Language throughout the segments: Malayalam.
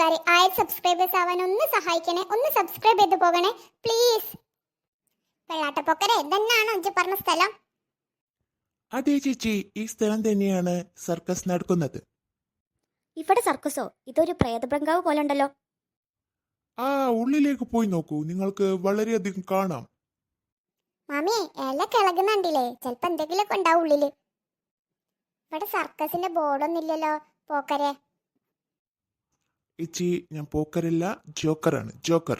കൂട്ടുകാരെ ആയിരം സബ്സ്ക്രൈബേഴ്സ് ആവാൻ ഒന്ന് സഹായിക്കണേ ഒന്ന് സബ്സ്ക്രൈബ് ചെയ്ത് പോകണേ പ്ലീസ് വെള്ളാട്ടപ്പൊക്കരെ ഇതന്നെയാണോ ഇജ്ജ് പറഞ്ഞ സ്ഥലം? അതെ ചേച്ചി ഈ സ്ഥലം തന്നെയാണ് സർക്കസ് നടക്കുന്നത്. ഇവിടെ സർക്കസോ? ഇതൊരു പ്രേതബംഗാവ് പോലെ ഉണ്ടല്ലോ. ആ ഉള്ളിലേക്ക് പോയി നോക്കൂ. നിങ്ങൾക്ക് വളരെയധികം കാണാം. മാമി ഇല കിളകുന്നുണ്ടില്ലേ ചിലപ്പോ എന്തെങ്കിലുമൊക്കെ ഉണ്ടാവും ഉള്ളിൽ. ഇവിടെ സർക്കസിന്റെ ബോർഡൊന്നും ഇല്ലല്ലോ പോക്കരെ. ചേച്ചി ഞാൻ പോക്കറല്ല ജോക്കറാണ് ജോക്കർ.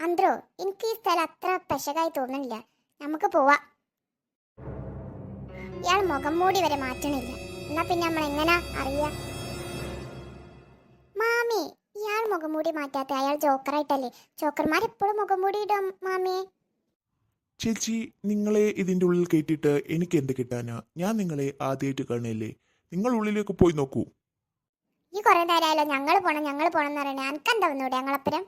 അന്ത്രോ എനിക്ക് ഈ സ്ഥലം അത്ര പെശകായി തോന്നുന്നില്ല. നമുക്ക് പോവാ. ഇയാൾ മുഖം മൂടി വരെ മാറ്റണില്ല. എന്നാ പിന്നെ നമ്മൾ എങ്ങനെ അറിയ? മാമി ഇയാൾ മുഖം മൂടി മാറ്റാത്ത അയാൾ ജോക്കറായിട്ടല്ലേ? ജോക്കർമാർ എപ്പോഴും മുഖം മൂടി ഇടും മാമിയെ ചേച്ചി നിങ്ങളെ ഇതിന്റെ ഉള്ളിൽ കയറ്റിയിട്ട് എനിക്ക് എന്ത് കിട്ടാനാ? ഞാൻ നിങ്ങളെ ആദ്യമായിട്ട് കാണില്ലേ നിങ്ങൾ ഉള്ളിലേക്ക് പോയി നോക്കൂ. ഈ കുറെ നേരമായല്ലോ ഞങ്ങൾ പോണം ഞങ്ങൾ പോണം എന്ന് പറയണേ അനക്കെന്താ വന്നൂടെ ഞങ്ങളപ്പുറം?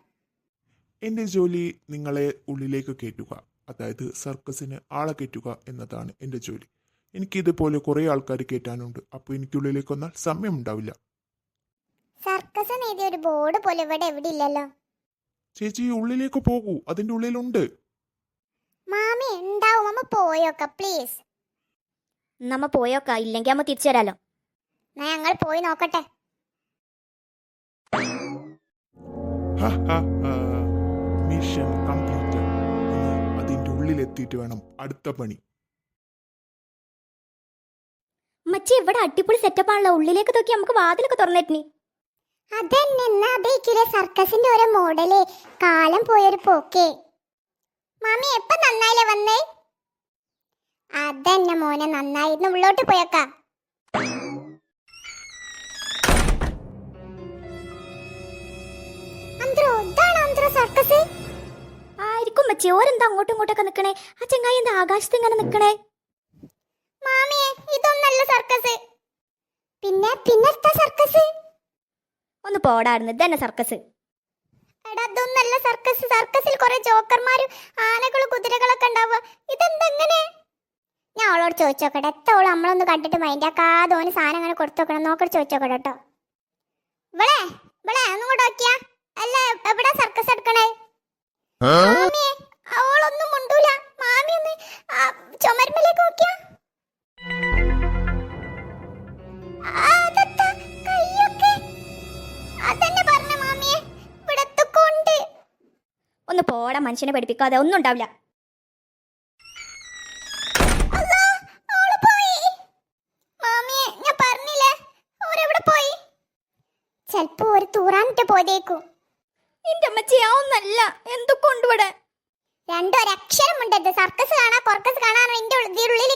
എന്റെ ജോലി നിങ്ങളെ ഉള്ളിലേക്ക് കയറ്റുക. അതായത് സർക്കസിന് ആളെ കയറ്റുക എന്നതാണ് എന്റെ ജോലി. എനിക്കിതുപോലെ കുറെ ആൾക്കാർ കയറ്റാനുണ്ട്. അപ്പോൾ എനിക്കുള്ളിലേക്ക് വന്നാൽ സമയം ഉണ്ടാവില്ല. സർക്കസ് എഴുതിയ ഒരു ബോർഡ് പോലെ ഇവിടെ എവിടെ ഇല്ലല്ലോ? ചേച്ചി ഉള്ളിലേക്ക് പോകൂ. അതിന്റെ ഉള്ളിലുണ്ട്. മാമി ഉണ്ടാവും. അമ്മ പോയോക്ക പ്ലീസ് നമ്മ പോയോക്ക. ഇല്ലെങ്കിൽ അമ്മ തിരിച്ചു തരാലോ. ഞങ്ങൾ പോയി നോക്കട്ടെ. മിഷൻ കംപ്ലീറ്റഡ് ഇനി അതിന്റെ ഉള്ളിലെത്തിയിട്ട് വേണം അടുത്ത പണി. മച്ചി ഇവിടെ അടിപൊളി സെറ്റപ്പ് ആണല്ലോ ഉള്ളിലേക്ക് നോക്കി നമുക്ക് വാതിലൊക്കെ തുറന്നിട്ടിനി. അതന്നെ എന്നാ അതേക്കില്ലേ സർക്കസിന്റെ ഓരോ മോഡൽ കാലം പോയൊരു പോക്കേ. മാമി എപ്പ നന്നായില്ലേ വന്നേ? അതന്നെ മോനെ നന്നായിരുന്നു ഉള്ളോട്ട് പോയേക്കാം. ആയിരിക്കും മച്ചി ഓരെന്താ അങ്ങോട്ടും ഇങ്ങോട്ടൊക്കെ നിക്കണേ? ആ ചെങ്ങായി എന്താ ആകാശത്ത് ഇങ്ങനെ നിക്കണേ? മാമിയെ ഇതൊന്നല്ല സർക്കസ്. പിന്നെ പിന്നെ സർക്കസ്? ഒന്ന് പോടായിരുന്നു ഇതന്നെ സർക്കസ്. എടാ ഇതൊന്നല്ല സർക്കസ്. സർക്കസിൽ കുറെ ജോക്കർമാരും ആനകളും കുതിരകളൊക്കെ ഉണ്ടാവുക. ഇതെന്തെങ്ങനെ? ഞാൻ അവളോട് ചോദിച്ചോക്കട്ടെ. എത്ര അവൾ നമ്മളൊന്ന് കണ്ടിട്ട് മൈൻഡ് ആക്കാതെ ഓന് സാധനം അങ്ങനെ കൊടുത്തു നോക്കണം നോക്കട്ട് ചോദിച്ചോക്കട്ടെ കേട്ടോ ഇവളെ ഇവളെ ഒന്നും കൂടെ നോക്കിയാ അല്ല എവിടെ സർക്കസ് എടുക്കണേ മാമിയെ അവളൊന്നും മുണ്ടൂല മാമി ഒന്ന് ആ ചുമരുമ്പിലേക്ക് നോക്കിയാ ആ, അതെത്താ, കയ്യൊക്കെ അതന്നെ പറഞ്ഞ മാമിയെ ഒന്ന് പോടാ മനുഷ്യനെ പഠിപ്പിക്കാതെ. ഒന്നും ഉണ്ടാവില്ല? ചെലപ്പോ ഒരു തൂറാനിട്ട് പോയതേക്കും. എന്റെ അമ്മച്ചി ആ ഒന്നല്ല. എന്തൊക്കെ ഉണ്ട് ഇവിടെ? രണ്ടൊരക്ഷരം ഉണ്ടത് സർക്കസ് കാണാ കൊർക്കസ് കാണാനോ എന്റെ ഉള്ളിൽ